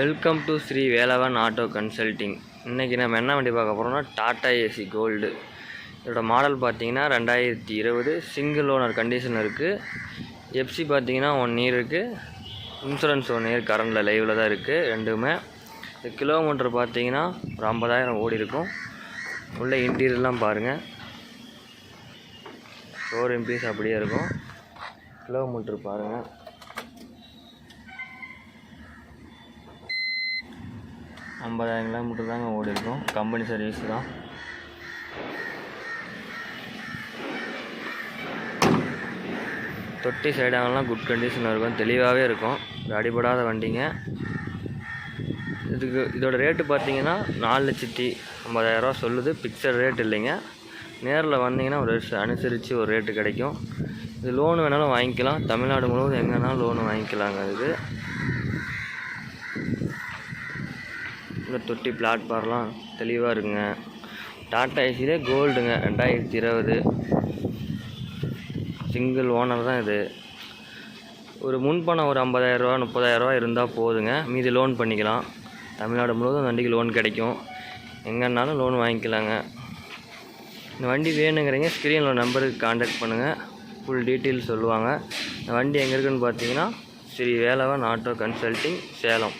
Welcome to Shri Velavan auto consulting இன்றைக்கி நம்ம என்ன வண்டி பார்க்க போகிறோம்னா டாட்டா ஏசி கோல்டு இதோட மாடல் பார்த்தீங்கன்னா ரெண்டாயிரத்தி இருபது. சிங்கிள் ஓனர் கண்டிஷன் இருக்குது எஃப்சி பார்த்தீங்கன்னா ஒன் இயர் இருக்குது இன்சூரன்ஸ் ஒன் இயர் கரண்டில் லைவில் தான் இருக்குது ரெண்டுமே. இந்த கிலோமீட்டர் பார்த்தீங்கன்னா ஒரு ஐம்பதாயிரம் ஓடி இருக்கும். உள்ள இன்டீரியர்லாம் பாருங்கள் ஷோரூம் பீஸ் அப்படியே இருக்கும். கிலோமீட்டர் பாருங்கள் ஐம்பதாயிரம் கிலோமீட்டர் தாங்க ஓடி இருக்கும் கம்பெனி சர்வீஸ் தான். தொட்டி சைடாகலாம் குட் கண்டிஷனில் இருக்கும். தெளிவாகவே இருக்கும். இது அடிபடாத வண்டிங்க. இதுக்கு இதோட ரேட்டு பார்த்தீங்கன்னா நாலு லட்சத்தி ஐம்பதாயிரரூவா சொல்லுது. பிக்சர் ரேட் இல்லைங்க. நேரில் வந்தீங்கன்னா ஒரு அனுசரித்து ஒரு ரேட்டு கிடைக்கும். இது லோன் வேணாலும் வாங்கிக்கலாம். தமிழ்நாடு முழுவதும் எங்கேனாலும் லோன் வாங்கிக்கலாங்க இதுக்கு இந்த தொட்டி பிளாட்ஃபார்ம்லாம் தெளிவாக இருக்குங்க டாட்டா ஏசியிலே கோல்டுங்க ரெண்டாயிரத்தி இருபது. சிங்கிள் ஓனர் தான் இது. ஒரு முன்பணம் ஒரு ஐம்பதாயிரரூவா முப்பதாயிரரூவா இருந்தால் போதுங்க. மீதி லோன் பண்ணிக்கலாம். தமிழ்நாடு முழுவதும் வண்டிக்கு லோன் கிடைக்கும். எங்கேனாலும் லோன் வாங்கிக்கலாங்க. இந்த வண்டி வேணுங்கிறீங்க ஸ்க்ரீனில் நம்பருக்கு காண்டாக்ட் பண்ணுங்கள் ஃபுல் டீட்டெயில் சொல்லுவாங்க. இந்த வண்டி எங்கே இருக்குன்னு பார்த்தீங்கன்னா ஸ்ரீ வேலவன் ஆட்டோ கன்சல்ட்டிங் சேலம்.